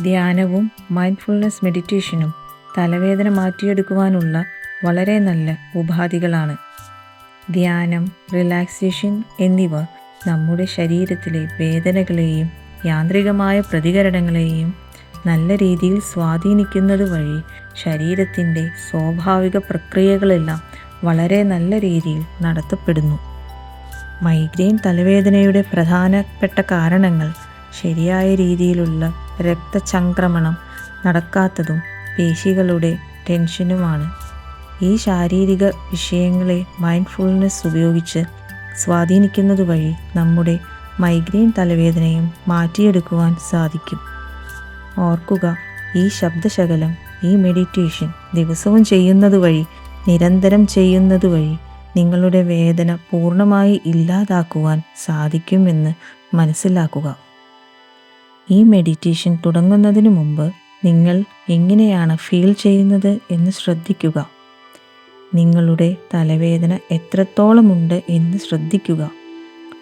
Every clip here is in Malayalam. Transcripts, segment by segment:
ധ്യാനവും മൈൻഡ്ഫുൾനെസ് മെഡിറ്റേഷനും തലവേദന മാറ്റിയെടുക്കുവാനുള്ള വളരെ നല്ല ഉപാധികളാണ്. ധ്യാനം റിലാക്സേഷൻ എന്നിവ നമ്മുടെ ശരീരത്തിലെ വേദനകളെയും യാന്ത്രികമായ പ്രതികരണങ്ങളെയും നല്ല രീതിയിൽ സ്വാധീനിക്കുന്നത് വഴി ശരീരത്തിന്റെ സ്വാഭാവിക പ്രക്രിയകളെല്ലാം വളരെ നല്ല രീതിയിൽ നടത്തപ്പെടുന്നു. മൈഗ്രെയിൻ തലവേദനയുടെ പ്രധാനപ്പെട്ട കാരണങ്ങൾ ശരിയായ രീതിയിലുള്ള രക്തചംക്രമണം നടക്കാത്തതും പേശികളുടെ ടെൻഷനുമാണ്. ഈ ശാരീരിക വിഷയങ്ങളെ മൈൻഡ്ഫുൾനെസ് ഉപയോഗിച്ച് സ്വാധീനിക്കുന്നത് വഴി നമ്മുടെ മൈഗ്രെയിൻ തലവേദനയും മാറ്റിയെടുക്കുവാൻ സാധിക്കും. ഓർക്കുക ഈ ശബ്ദശകലം ഈ മെഡിറ്റേഷൻ ദിവസവും ചെയ്യുന്നത് വഴി നിരന്തരം ചെയ്യുന്നത് വഴി നിങ്ങളുടെ വേദന പൂർണമായി ഇല്ലാതാക്കുവാൻ സാധിക്കുമെന്ന് മനസ്സിലാക്കുക. ഈ മെഡിറ്റേഷൻ തുടങ്ങുന്നതിന് മുമ്പ് നിങ്ങൾ എങ്ങനെയാണ് ഫീൽ ചെയ്യുന്നത് എന്ന് ശ്രദ്ധിക്കുക. നിങ്ങളുടെ തലവേദന എത്രത്തോളമുണ്ട് എന്ന് ശ്രദ്ധിക്കുക.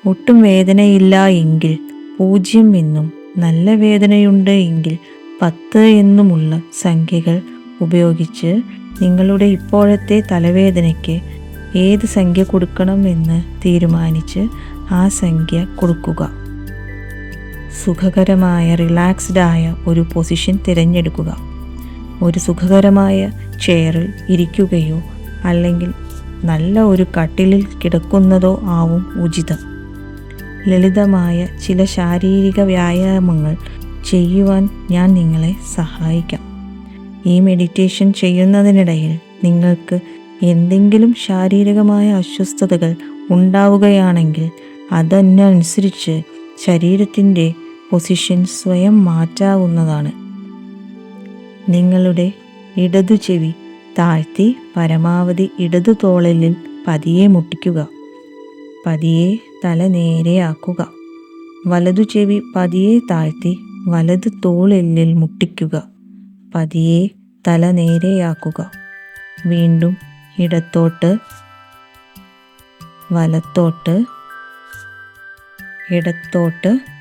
ഒട്ടും വേദനയില്ല എങ്കിൽ പൂജ്യം എന്നും നല്ല വേദനയുണ്ട് എങ്കിൽ പത്ത് എന്നുമുള്ള സംഖ്യകൾ ഉപയോഗിച്ച് നിങ്ങളുടെ ഇപ്പോഴത്തെ തലവേദനയ്ക്ക് ഏത് സംഖ്യ കൊടുക്കണമെന്ന് തീരുമാനിച്ച് ആ സംഖ്യ കൊടുക്കുക. സുഖകരമായ റിലാക്സ്ഡ് ആയ ഒരു പൊസിഷൻ തിരഞ്ഞെടുക്കുക. ഒരു സുഖകരമായ ചെയറിൽ ഇരിക്കുകയോ അല്ലെങ്കിൽ നല്ല ഒരു കട്ടിലിൽ കിടക്കുന്നതോ ആവും ഉചിതം. ലളിതമായ ചില ശാരീരിക വ്യായാമങ്ങൾ ചെയ്യുവാൻ ഞാൻ നിങ്ങളെ സഹായിക്കാം. ഈ മെഡിറ്റേഷൻ ചെയ്യുന്നതിനിടയിൽ നിങ്ങൾക്ക് എന്തെങ്കിലും ശാരീരികമായ അസ്വസ്ഥതകൾ ഉണ്ടാവുകയാണെങ്കിൽ അതനുസരിച്ച് ശരീരത്തിന്റെ പൊസിഷൻ സ്വയം മാറ്റാവുന്നതാണ്. നിങ്ങളുടെ ഇടതു ചെവി താഴ്ത്തി പരമാവധി ഇടതു തോളലിൽ പതിയെ മുട്ടിക്കുക. പതിയെ തല നേരെയാക്കുക വലതു ചെവി പതിയെ താഴ്ത്തി വലത് തോളെല്ലിൽ മുട്ടിക്കുക. പതിയെ തല നേരെയാക്കുക വീണ്ടും ഇടത്തോട്ട് വലത്തോട്ട് ഇടത്തോട്ട്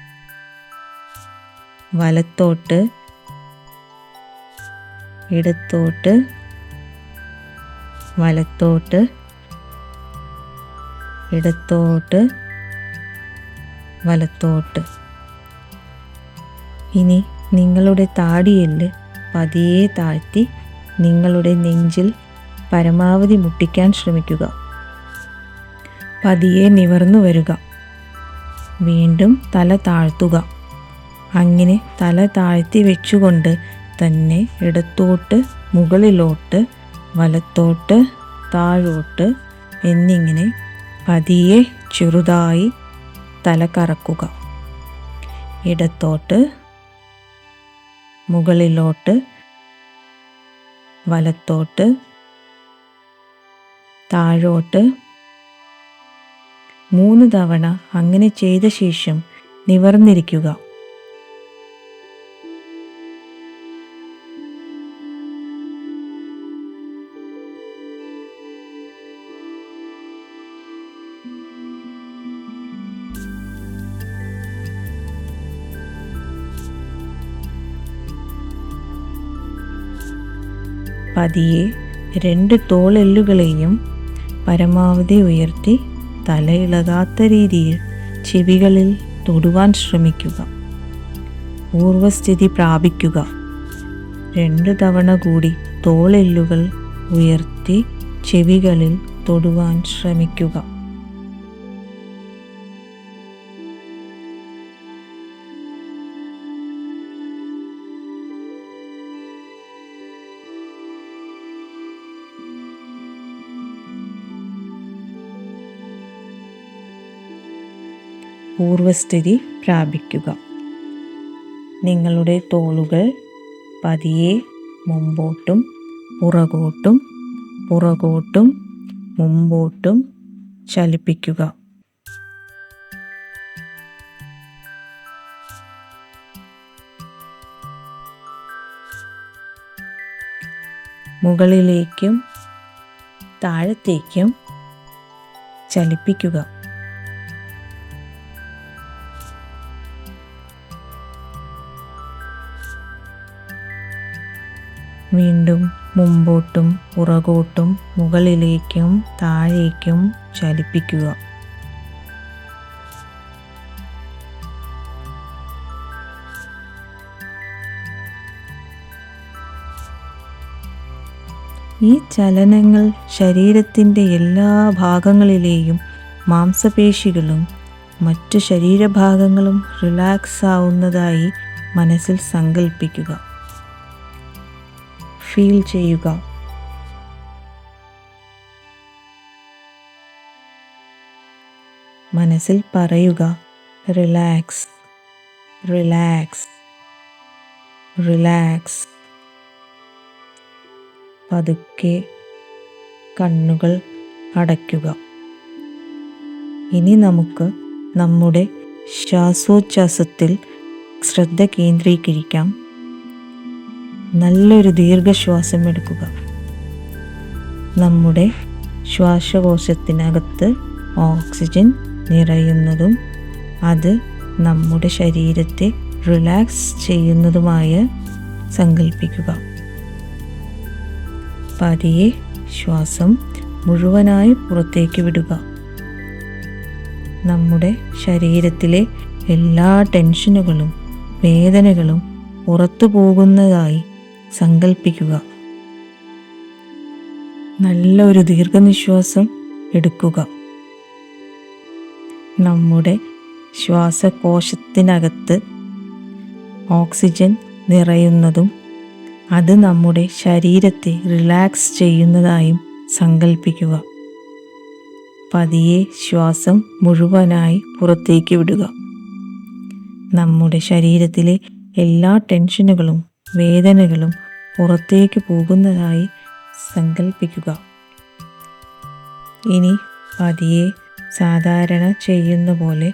വലത്തോട്ട് ഇടത്തോട്ട് വലത്തോട്ട് ഇടത്തോട്ട് വലത്തോട്ട്. ഇനി നിങ്ങളുടെ താടിയെല്ല് പതിയെ താഴ്ത്തി നിങ്ങളുടെ നെഞ്ചിൽ പരമാവധി മുട്ടിക്കാൻ ശ്രമിക്കുക. പതിയെ നിവർന്നു വരിക. വീണ്ടും തല താഴ്ത്തുക. അങ്ങനെ തല താഴ്ത്തി വെച്ചുകൊണ്ട് തന്നെ ഇടത്തോട്ട് മുകളിലോട്ട് വലത്തോട്ട് താഴോട്ട് എന്നിങ്ങനെ പതിയെ ചെറുതായി തല കറക്കുക. ഇടത്തോട്ട് മുകളിലോട്ട് വലത്തോട്ട് താഴോട്ട്. മൂന്ന് തവണ അങ്ങനെ ചെയ്ത ശേഷം നിവർന്നിരിക്കുക. പതിയെ രണ്ട് തോളെല്ലുകളെയും പരമാവധി ഉയർത്തി തലയിളകാത്ത രീതിയിൽ ചെവികളിൽ തൊടുവാൻ ശ്രമിക്കുക. പൂർവസ്ഥിതി പ്രാപിക്കുക. രണ്ട് തവണ കൂടി തോളെല്ലുകൾ ഉയർത്തി ചെവികളിൽ തൊടുവാൻ ശ്രമിക്കുക. പൂർവസ്ഥിതി പ്രാപിക്കുക. നിങ്ങളുടെ തോളുകൾ പതിയെ മുമ്പോട്ടും പുറകോട്ടും പുറകോട്ടും മുമ്പോട്ടും ചലിപ്പിക്കുക. മുകളിലേക്കും താഴത്തേക്കും ചലിപ്പിക്കുക. വീണ്ടും മുമ്പോട്ടും പുറകോട്ടും മുകളിലേക്കും താഴേക്കും ചലിപ്പിക്കുക. ഈ ചലനങ്ങൾ ശരീരത്തിന്റെ എല്ലാ ഭാഗങ്ങളിലെയും മാംസപേശികളും മറ്റു ശരീരഭാഗങ്ങളും റിലാക്സ് ആവുന്നതായി മനസ്സിൽ സങ്കല്പിക്കുക ഫീൽ ചെയ്യുക. മനസ്സിൽ പറയുക റിലാക്സ് റിലാക്സ് റിലാക്സ് പതുക്കെ കണ്ണുകൾ അടയ്ക്കുക. ഇനി നമുക്ക് നമ്മുടെ ശ്വാസോച്ഛ്വാസത്തിൽ ശ്രദ്ധ കേന്ദ്രീകരിക്കാം. നല്ലൊരു ദീർഘശ്വാസം എടുക്കുക. നമ്മുടെ ശ്വാസകോശത്തിനകത്ത് ഓക്സിജൻ നിറയുന്നതും അത് നമ്മുടെ ശരീരത്തെ റിലാക്സ് ചെയ്യുന്നതുമായ സങ്കല്പിക്കുക പതിയെ ശ്വാസം മുഴുവനായി പുറത്തേക്ക് വിടുക. നമ്മുടെ ശരീരത്തിലെ എല്ലാ ടെൻഷനുകളും വേദനകളും പുറത്തു പോകുന്നതായി സങ്കല്പിക്കുക നല്ലൊരു ദീർഘനിശ്വാസം എടുക്കുക. നമ്മുടെ ശ്വാസകോശത്തിനകത്ത് ഓക്സിജൻ നിറയുന്നതും അത് നമ്മുടെ ശരീരത്തെ റിലാക്സ് ചെയ്യുന്നതായും സങ്കൽപ്പിക്കുക. പതിയെ ശ്വാസം മുഴുവനായി പുറത്തേക്ക് വിടുക. നമ്മുടെ ശരീരത്തിലെ എല്ലാ ടെൻഷനുകളും വേദനകളും പുറത്തേക്ക് പോകുന്നതായി സങ്കൽപ്പിക്കുക. ഇനി പതിയെ സാധാരണ ചെയ്യുന്ന പോലെ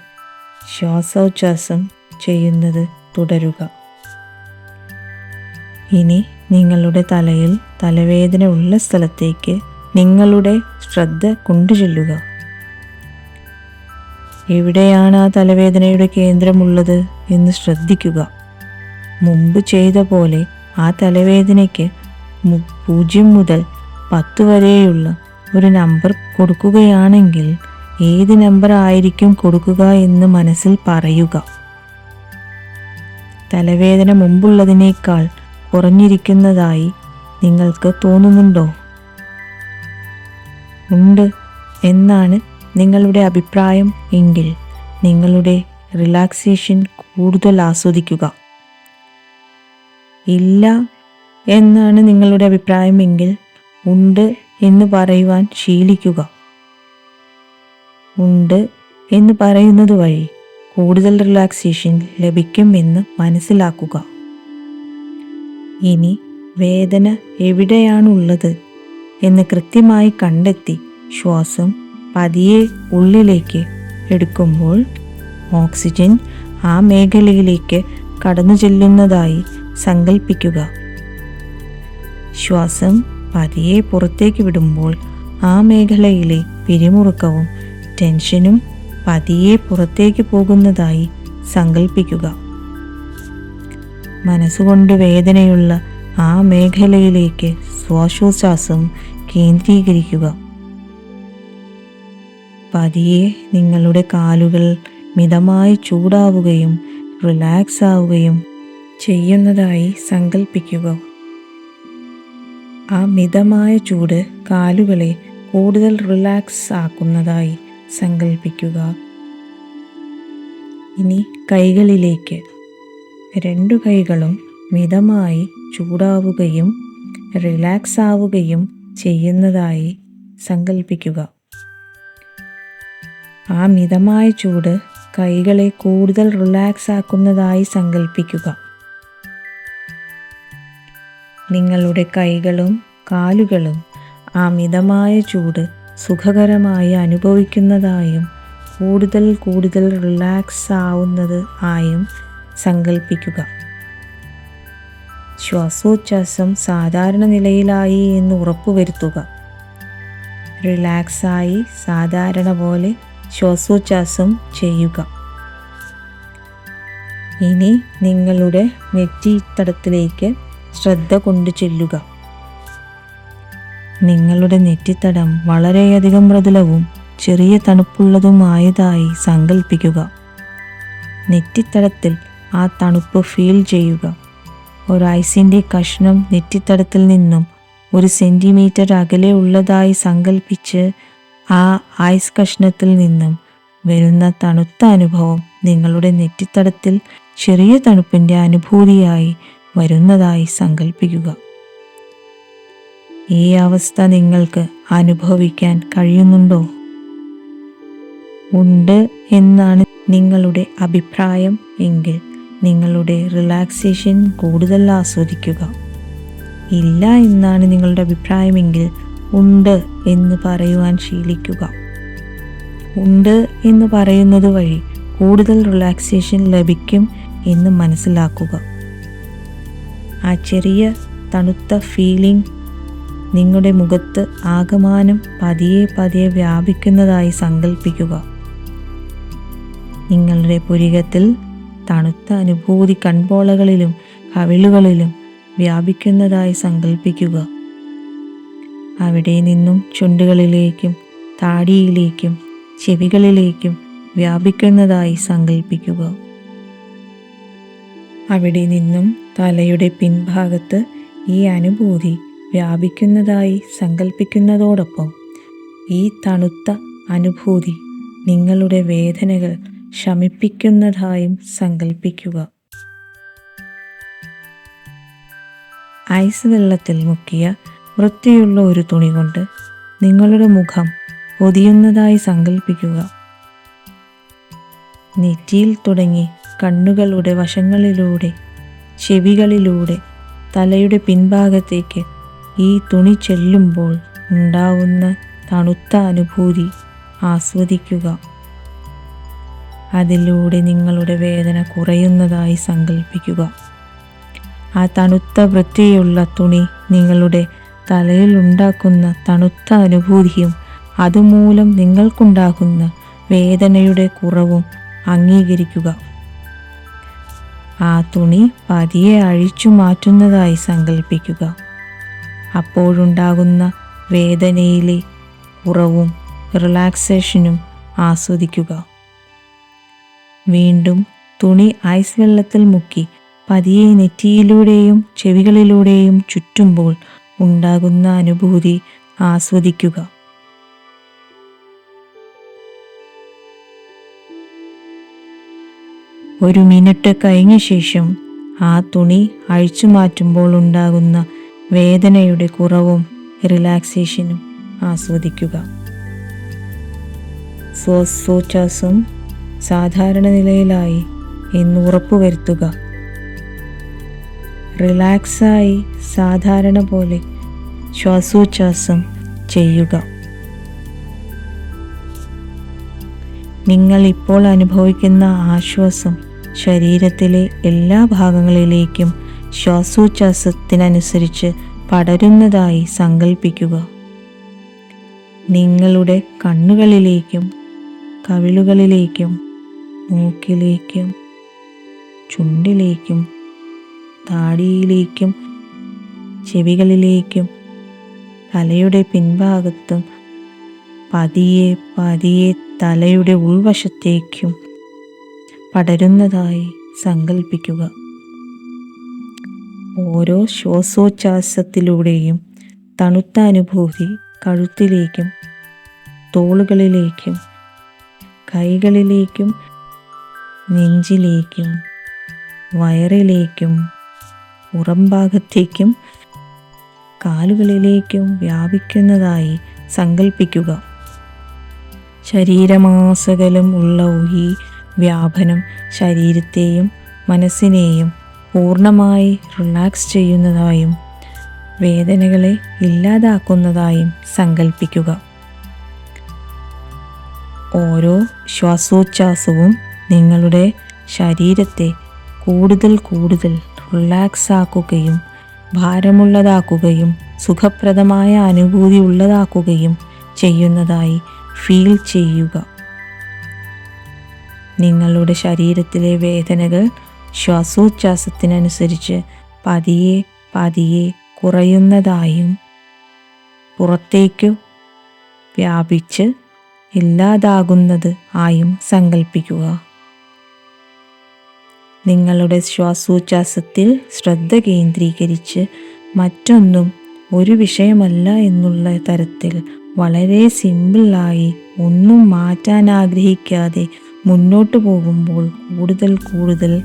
ശ്വാസോച്ഛ്വാസം ചെയ്യുന്നത് തുടരുക. ഇനി നിങ്ങളുടെ തലയിൽ തലവേദന ഉള്ള സ്ഥലത്തേക്ക് നിങ്ങളുടെ ശ്രദ്ധ കൊണ്ടുചെല്ലുക. എവിടെയാണ് ആ തലവേദനയുടെ കേന്ദ്രമുള്ളത് എന്ന് ശ്രദ്ധിക്കുക. മുമ്പ് ചെയ്ത പോലെ ആ തലവേദനയ്ക്ക് പൂജ്യം മുതൽ പത്ത് വരെയുള്ള ഒരു നമ്പർ കൊടുക്കുകയാണെങ്കിൽ ഏത് നമ്പർ ആയിരിക്കും കൊടുക്കുക എന്ന് മനസ്സിൽ പറയുക. തലവേദന മുമ്പുള്ളതിനേക്കാൾ കുറഞ്ഞിരിക്കുന്നതായി നിങ്ങൾക്ക് തോന്നുന്നുണ്ടോ? ഉണ്ട് എന്നാണ് നിങ്ങളുടെ അഭിപ്രായം. എങ്കിൽ നിങ്ങളുടെ റിലാക്സേഷൻ കൂടുതൽ ആസ്വദിക്കുക. ഇല്ല എന്നാണ് നിങ്ങളുടെ അഭിപ്രായമെങ്കിൽ ഉണ്ട് എന്ന് പറയുവാൻ ശീലിക്കുക. ഉണ്ട് എന്ന് പറയുന്നത് വഴി കൂടുതൽ റിലാക്സേഷൻ ലഭിക്കുമെന്ന് മനസ്സിലാക്കുക. ഇനി വേദന എവിടെയാണുള്ളത് എന്ന് കൃത്യമായി കണ്ടെത്തി ശ്വാസം പതിയെ ഉള്ളിലേക്ക് എടുക്കുമ്പോൾ ഓക്സിജൻ ആ മേഖലയിലേക്ക് കടന്നു ചെല്ലുന്നതായി സങ്കല്പിക്കുക ശ്വാസം പതിയെ പുറത്തേക്ക് വിടുമ്പോൾ ആ മേഖലയിലെ പിരിമുറുക്കവും ടെൻഷനും പതിയെ പുറത്തേക്ക് പോകുന്നതായി സങ്കൽപ്പിക്കുക. മനസ്സുകൊണ്ട് വേദനയുള്ള ആ മേഖലയിലേക്ക് ശ്വാസോച്ഛ്വാസം കേന്ദ്രീകരിക്കുക. പതിയെ നിങ്ങളുടെ കാലുകൾ മിതമായി ചൂടാവുകയും റിലാക്സ് ആവുകയും ചെയ്യുന്നതായി സങ്കല്പിക്കുക ആ മിതമായ ചൂട് കാലുകളെ കൂടുതൽ റിലാക്സ് ആക്കുന്നതായി സങ്കല്പിക്കുക ഇനി കൈകളിലേക്ക് രണ്ടു കൈകളും മിതമായി ചൂടാവുകയും റിലാക്സ് ആവുകയും ചെയ്യുന്നതായി സങ്കല്പിക്കുക ആ മിതമായ ചൂട് കൈകളെ കൂടുതൽ റിലാക്സ് ആക്കുന്നതായി സങ്കല്പിക്കുക നിങ്ങളുടെ കൈകളും കാലുകളും ആ മിതമായ ചൂട് സുഖകരമായി അനുഭവിക്കുന്നതായും കൂടുതൽ കൂടുതൽ റിലാക്സ് ആവുന്നത് ആയും സങ്കല്പിക്കുക ശ്വാസോച്ഛ്വാസം സാധാരണ നിലയിലായി എന്ന് ഉറപ്പുവരുത്തുക. റിലാക്സായി സാധാരണ പോലെ ശ്വാസോച്ഛ്വാസം ചെയ്യുക. ഇനി നിങ്ങളുടെ നെറ്റിത്തടത്തിലേക്ക് ശ്രദ്ധ കൊണ്ടു ചെല്ലുക. നിങ്ങളുടെ നെറ്റിത്തടം വളരെയധികം മൃദുലവും ചെറിയ തണുപ്പുള്ളതുമായതായി സങ്കല്പിക്കുക നെറ്റിത്തടത്തിൽ ആ തണുപ്പ് ഫീൽ ചെയ്യുക. ഒരു ഐസിന്റെ കഷ്ണം നെറ്റിത്തടത്തിൽ നിന്നും ഒരു സെന്റിമീറ്റർ അകലെ ഉള്ളതായി സങ്കല്പിച്ച് ആ ഐസ് കഷ്ണത്തിൽ നിന്നും വരുന്ന തണുത്ത അനുഭവം നിങ്ങളുടെ നെറ്റിത്തടത്തിൽ ചെറിയ തണുപ്പിന്റെ അനുഭൂതിയായി വരുന്നതായി സങ്കൽപ്പിക്കുക. ഈ അവസ്ഥ നിങ്ങൾക്ക് അനുഭവിക്കാൻ കഴിയുന്നുണ്ടോ? ഉണ്ട് എന്നാണ് നിങ്ങളുടെ അഭിപ്രായം എങ്കിൽ നിങ്ങളുടെ റിലാക്സേഷൻ കൂടുതൽ ആസ്വദിക്കുക. ഇല്ല എന്നാണ് നിങ്ങളുടെ അഭിപ്രായമെങ്കിൽ ഉണ്ട് എന്ന് പറയുവാൻ ശീലിക്കുക. ഉണ്ട് എന്ന് പറയുന്നത് വഴി കൂടുതൽ റിലാക്സേഷൻ ലഭിക്കും എന്ന് മനസ്സിലാക്കുക. ആ ചെറിയ തണുത്ത ഫീലിംഗ് നിങ്ങളുടെ മുഖത്ത് ആകമാനം പതിയെ പതിയെ വ്യാപിക്കുന്നതായി സങ്കല്പിക്കുക നിങ്ങളുടെ പുരികത്തിൽ തണുത്ത അനുഭൂതി കൺപോളകളിലും കവിളുകളിലും വ്യാപിക്കുന്നതായി സങ്കല്പിക്കുക അവിടെ നിന്നും ചുണ്ടുകളിലേക്കും താടിയിലേക്കും ചെവികളിലേക്കും വ്യാപിക്കുന്നതായി സങ്കല്പിക്കുക അവിടെ നിന്നും തലയുടെ പിൻഭാഗത്ത് ഈ അനുഭൂതി വ്യാപിക്കുന്നതായി സങ്കല്പിക്കുന്നതോടൊപ്പം ഈ തണുത്ത അനുഭൂതി നിങ്ങളുടെ വേദനകൾ ശമിപ്പിക്കുന്നതായും സങ്കല്പിക്കുക ഐസ് വെള്ളത്തിൽ മുക്കിയ വൃത്തിയുള്ള ഒരു തുണി കൊണ്ട് നിങ്ങളുടെ മുഖം പൊതിയുന്നതായി സങ്കല്പിക്കുക നെറ്റിയിൽ തുടങ്ങി കണ്ണുകളുടെ വശങ്ങളിലൂടെ ചെവികളിലൂടെ തലയുടെ പിൻഭാഗത്തേക്ക് ഈ തുണി ചെല്ലുമ്പോൾ ഉണ്ടാവുന്ന തണുത്ത അനുഭൂതി ആസ്വദിക്കുക. അതിലൂടെ നിങ്ങളുടെ വേദന കുറയുന്നതായി സങ്കല്പിക്കുക ആ തണുത്ത വൃത്തിയുള്ള തുണി നിങ്ങളുടെ തലയിൽ ഉണ്ടാക്കുന്ന തണുത്ത അനുഭൂതിയും അതുമൂലം നിങ്ങൾക്കുണ്ടാകുന്ന വേദനയുടെ കുറവും അംഗീകരിക്കുക. ആ തുണി പതിയെ അഴിച്ചു മാറ്റുന്നതായി സങ്കല്പിക്കുക അപ്പോഴുണ്ടാകുന്ന വേദനയിലെ കുറവും റിലാക്സേഷനും ആസ്വദിക്കുക. വീണ്ടും തുണി ഐസ് വെള്ളത്തിൽ മുക്കി പതിയെ നെറ്റിയിലൂടെയും ചെവികളിലൂടെയും ചുറ്റുമ്പോൾ ഉണ്ടാകുന്ന അനുഭൂതി ആസ്വദിക്കുക. ഒരു മിനിറ്റ് കഴിഞ്ഞ ശേഷം ആ തുണി അഴിച്ചു മാറ്റുമ്പോൾ ഉണ്ടാകുന്ന വേദനയുടെ കുറവും റിലാക്സേഷനും ആസ്വദിക്കുക. ശ്വാസോച്ഛ്വാസം സാധാരണ നിലയിലായി എന്ന് ഉറപ്പുവരുത്തുക. റിലാക്സായി സാധാരണ പോലെ ശ്വാസോച്ഛ്വാസം ചെയ്യുക. നിങ്ങൾ ഇപ്പോൾ അനുഭവിക്കുന്ന ആശ്വാസം ശരീരത്തിലെ എല്ലാ ഭാഗങ്ങളിലേക്കും ശ്വാസോച്ഛ്വാസത്തിനനുസരിച്ച് പടരുന്നതായി സങ്കൽപ്പിക്കുക. നിങ്ങളുടെ കണ്ണുകളിലേക്കും കവിളുകളിലേക്കും മൂക്കിലേക്കും ചുണ്ടിലേക്കും താടിയിലേക്കും ചെവികളിലേക്കും തലയുടെ പിൻഭാഗത്തും പതിയെ പതിയെ തലയുടെ ഉൾവശത്തേക്കും പടരുന്നതായി സങ്കൽപ്പിക്കുക. ഓരോ ശ്വാസോച്ഛ്വാസത്തിലൂടെയും തണുത്ത അനുഭൂതി കഴുത്തിലേക്കും തോളുകളിലേക്കും കൈകളിലേക്കും നെഞ്ചിലേക്കും വയറിലേക്കും പുറംഭാഗത്തേക്കും കാലുകളിലേക്കും വ്യാപിക്കുന്നതായി സങ്കല്പിക്കുക ശരീരമാസകലം ഉള്ള ഈ വ്യാപനം ശരീരത്തെയും മനസ്സിനെയും പൂർണമായി റിലാക്സ് ചെയ്യുന്നതായും വേദനകളെ ഇല്ലാതാക്കുന്നതായും സങ്കല്പിക്കുക ഓരോ ശ്വാസോച്ഛ്വാസവും നിങ്ങളുടെ ശരീരത്തെ കൂടുതൽ കൂടുതൽ റിലാക്സ് ആക്കുകയും ഭാരമുള്ളതാക്കുകയും സുഖപ്രദമായ അനുഭൂതി ഉള്ളതാക്കുകയും ചെയ്യുന്നതായി ഫീൽ ചെയ്യുക. നിങ്ങളുടെ ശരീരത്തിലെ വേദനകൾ ശ്വാസോച്ഛ്വാസത്തിനനുസരിച്ച് പതിയെ പതിയെ കുറയുന്നതായും പുറത്തേക്കു വ്യാപിച്ച് ഇല്ലാതാകുന്നത് ആയും സങ്കൽപ്പിക്കുക. നിങ്ങളുടെ ശ്വാസോച്ഛ്വാസത്തിൽ ശ്രദ്ധ കേന്ദ്രീകരിച്ച് മറ്റൊന്നും ഒരു വിഷയമല്ല എന്നുള്ള തരത്തിൽ വളരെ സിമ്പിളായി ഒന്നും മാറ്റാൻ ആഗ്രഹിക്കാതെ മുന്നോട്ട് പോകുമ്പോൾ കൂടുതൽ കൂടുതൽ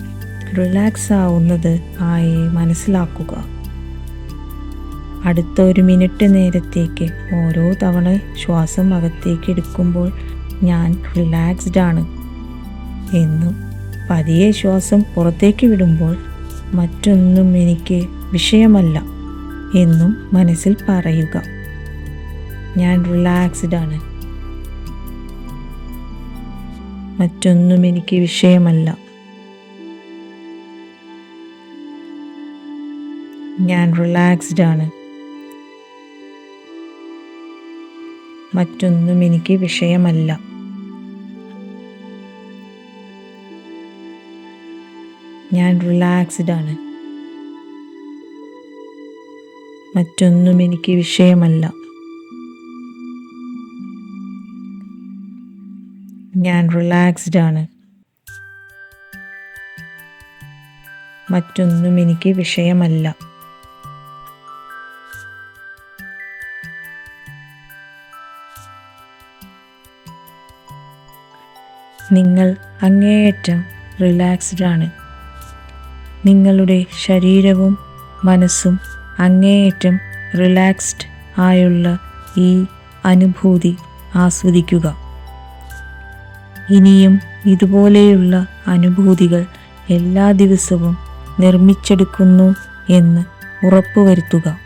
റിലാക്സ് ആവുന്നത് ആയി മനസ്സിലാക്കുക. അടുത്ത ഒരു മിനിറ്റ് നേരത്തേക്ക് ഓരോ തവണ ശ്വാസം അകത്തേക്ക് എടുക്കുമ്പോൾ ഞാൻ റിലാക്സ്ഡ് ആണ്. എന്നും പതിയെ ശ്വാസം പുറത്തേക്ക് വിടുമ്പോൾ മറ്റൊന്നും എനിക്ക് വിഷയമല്ല. എന്നും മനസ്സിൽ പറയുക. ഞാൻ റിലാക്സ്ഡ് ആണ് മറ്റൊന്നും എനിക്ക് വിഷയമല്ല. ഞാൻ റിലാക്സ്ഡ് ആണ് മറ്റൊന്നും എനിക്ക് വിഷയമല്ല. ഞാൻ റിലാക്സ്ഡ് ആണ് മറ്റൊന്നും എനിക്ക് വിഷയമല്ല. ഞാൻ റിലാക്സ്ഡ് ആണ്. മറ്റൊന്നും എനിക്ക് വിഷയമല്ല. നിങ്ങൾ അങ്ങേയറ്റം റിലാക്സ്ഡ് ആണ്. നിങ്ങളുടെ ശരീരവും മനസ്സും അങ്ങേയറ്റം റിലാക്സ്ഡ് ആയുള്ള ഈ അനുഭൂതി ആസ്വദിക്കുക. ഇനിയും ഇതുപോലെയുള്ള അനുഭൂതികൾ എല്ലാ ദിവസവും നിർമ്മിച്ചെടുക്കുന്നു എന്ന് ഉറപ്പുവരുത്തുക.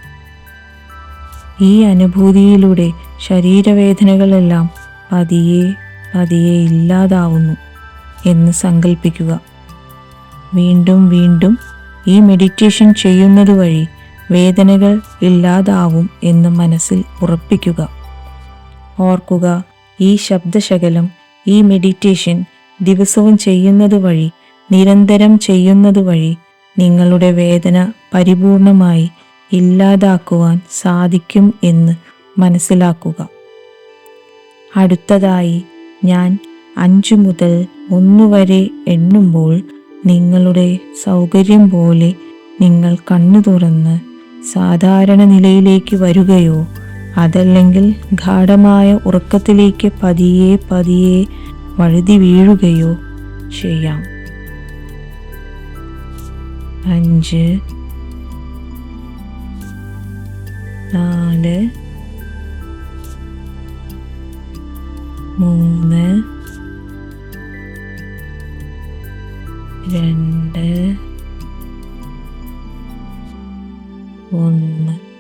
ഈ അനുഭൂതിയിലൂടെ ശരീരവേദനകളെല്ലാം പതിയെ പതിയെ ഇല്ലാതാവുന്നു എന്ന് സങ്കല്പിക്കുക വീണ്ടും വീണ്ടും ഈ മെഡിറ്റേഷൻ ചെയ്യുന്നത് വഴി വേദനകൾ ഇല്ലാതാവും എന്ന് മനസ്സിൽ ഉറപ്പിക്കുക. ഓർക്കുക ഈ ശബ്ദശകലം ഈ മെഡിറ്റേഷൻ ദിവസവും ചെയ്യുന്നത് വഴി നിരന്തരം ചെയ്യുന്നത് വഴി നിങ്ങളുടെ വേദന പരിപൂർണമായി ഇല്ലാതാക്കുവാൻ സാധിക്കും എന്ന് മനസ്സിലാക്കുക. അടുത്തതായി ഞാൻ അഞ്ചു മുതൽ ഒന്ന് വരെ എണ്ണുമ്പോൾ നിങ്ങളുടെ സൗകര്യം പോലെ നിങ്ങൾ കണ്ണു തുറന്ന് സാധാരണ നിലയിലേക്ക് വരികയോ അതല്ലെങ്കിൽ ഗാഠമായ ഉറക്കത്തിലേക്ക് പതിയെ പതിയെ വഴുതി വീഴുകയോ ചെയ്യാം. അഞ്ച് നാല് മൂന്ന് രണ്ട് ഒന്ന്.